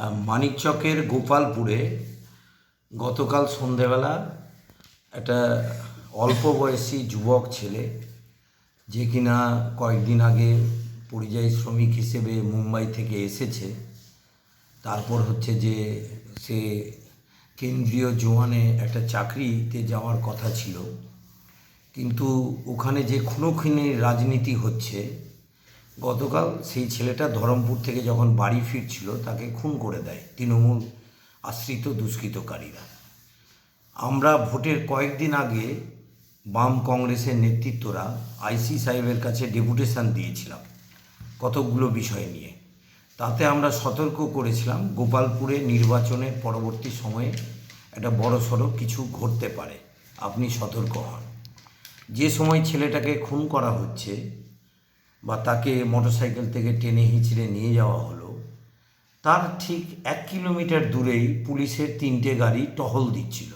মানিকচকের গোপালপুরে গতকাল সন্ধেবেলা একটা অল্প বয়সী যুবক ছেলে, যে কিনা কয়েকদিন আগে পরিযায়ী শ্রমিক হিসেবে মুম্বাই থেকে এসেছে, তারপর হচ্ছে যে সে কেন্দ্রীয় জোয়ানে একটা চাকরিতে যাওয়ার কথা ছিল। কিন্তু ওখানে যে খুনোখুনির রাজনীতি হচ্ছে গতকাল সেই ছেলেটা ধরমপুর থেকে যখন বাড়ি ফিরছিল, তাকে খুন করে দেয় তৃণমূল আশ্রিত দুষ্কৃতকারীরা। আমরা ভোটের কয়েকদিন আগে বাম কংগ্রেসের নেতৃত্বরা আইসি সাহেবের কাছে ডেপুটেশন দিয়েছিলাম কতকগুলো বিষয় নিয়ে। তাতে আমরা সতর্ক করেছিলাম, গোপালপুরে নির্বাচনের পরবর্তী সময়ে একটা বড় সড়ো কিছু ঘটতে পারে। আপনি সতর্ক হন। যে সময় ছেলেটাকে খুন করা হচ্ছে বা তাকে মোটরসাইকেল থেকে টেনে হিঁচড়ে নিয়ে যাওয়া হলো, তার ঠিক এক কিলোমিটার দূরেই পুলিশের তিনটে গাড়ি টহল দিচ্ছিল।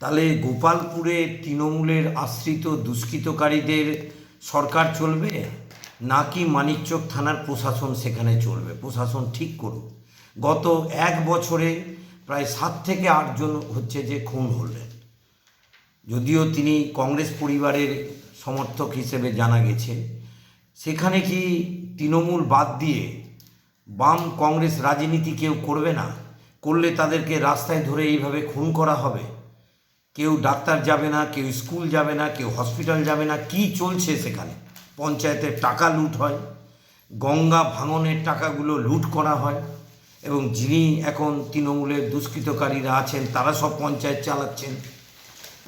তাহলে গোপালপুরে তৃণমূলের আশ্রিত দুষ্কৃতকারীদের সরকার চলবে নাকি মানিকচক থানার প্রশাসন সেখানে চলবে? প্রশাসন ঠিক করুক। গত এক বছরে প্রায় সাত থেকে আটজন হচ্ছে যে খুন হলেন। যদিও তিনি কংগ্রেস পরিবারের সমর্থক হিসেবে জানা গেছে সেখানে কি তৃণমূল বাদ দিয়ে বাম কংগ্রেস রাজনীতি কেউ করবে না? করলে তাদেরকে রাস্তায় ধরে এইভাবে খুন করা হবে? কেউ ডাক্তার যাবে না, কেউ স্কুল যাবে না, কেউ হসপিটাল যাবে না, কি চলছে সেখানে? পঞ্চায়েতের টাকা লুট হয়, গঙ্গা ভাঙনের টাকাগুলো লুট করা হয়, এবং যিনি এখন তৃণমূলের দুষ্কৃতকারীরা আছেন, তারা সব পঞ্চায়েত চালাচ্ছেন।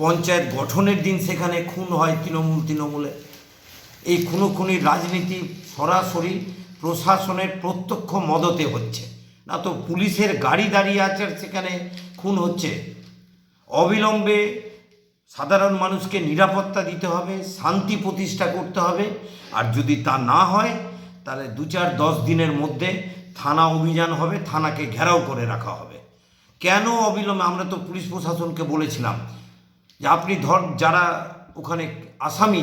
পঞ্চায়েত গঠনের দিন সেখানে খুন হয় তৃণমূল, তৃণমূলে। এই খুনোখুনির রাজনীতি সরাসরি প্রশাসনের প্রত্যক্ষ মদতে হচ্ছে। না তো পুলিশের গাড়ি দাঁড়িয়ে আছে সেখানে খুন হচ্ছে। অবিলম্বে সাধারণ মানুষকে নিরাপত্তা দিতে হবে, শান্তি প্রতিষ্ঠা করতে হবে। আর যদি তা না হয়, তাহলে দু চার দশ দিনের মধ্যে থানা অভিযান হবে, থানাকে ঘেরাও করে রাখা হবে। কেন অবিলম্বে? আমরা তো পুলিশ প্রশাসনকে বলেছিলাম যে আপনি ধর যারা ওখানে আসামি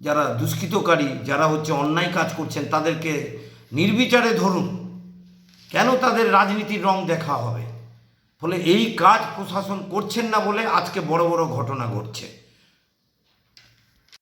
যারা দুষ্কৃতকারী, যারা হচ্ছে অন্যায় কাজ করছেন, তাদেরকে নির্বিচারে ধরুন। কেন তাদের রাজনীতির রং দেখা হবে? ফলে এই কাজ প্রশাসন করছেন না বলে আজকে বড় বড় ঘটনা ঘটছে।